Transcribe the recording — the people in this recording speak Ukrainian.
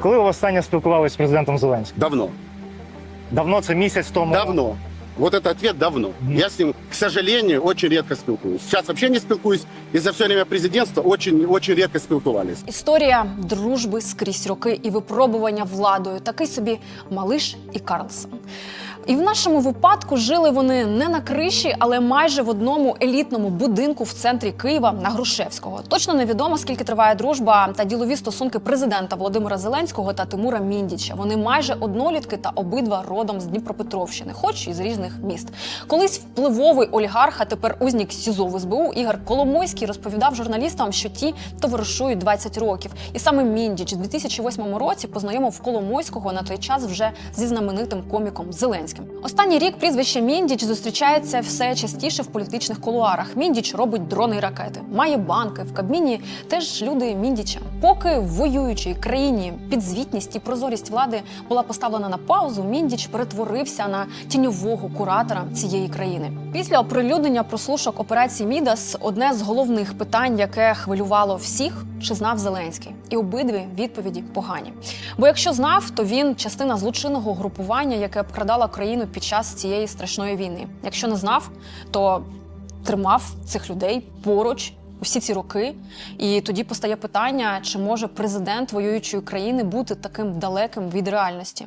Коли ви останнє спілкувалися з президентом Зеленським? Давно. Давно це місяць тому. Давно. Вот это ответ давно. Я с ним, к сожалению, очень редко спілкуюсь. Сейчас вообще не спілкуюсь. И за все время президентства очень, очень редко спілкувались. Історія дружби скрізь роки і випробування владою. Такий собі Малиш і Карлсон. І в нашому випадку жили вони не на криші, але майже в одному елітному будинку в центрі Києва на Грушевського. Точно невідомо, скільки триває дружба та ділові стосунки президента Володимира Зеленського та Тимура Міндіча. Вони майже однолітки та обидва родом з Дніпропетровщини, хоч і з різних міст. Колись впливовий олігарх, а тепер узнік СІЗО в СБУ Ігор Коломойський розповідав журналістам, що ті товаришують 20 років. І саме Міндіч у 2008 році познайомив Коломойського на той час вже зі знаменитим коміком Зеленським. Останній рік прізвище Міндіч зустрічається все частіше в політичних кулуарах. Міндіч робить дрони і ракети, має банки в Кабміні. Теж люди Міндіча. Поки в воюючій країні підзвітність і прозорість влади була поставлена на паузу, Міндіч перетворився на тіньового куратора цієї країни. Після оприлюднення прослушок операції Мідас одне з головних питань, яке хвилювало всіх, чи знав Зеленський, і обидві відповіді погані. Бо якщо знав, то він частина злочинного групування, яке обкрадало країну під час цієї страшної війни. Якщо не знав, то тримав цих людей поруч. Усі ці роки, і тоді постає питання, чи може президент воюючої країни бути таким далеким від реальності?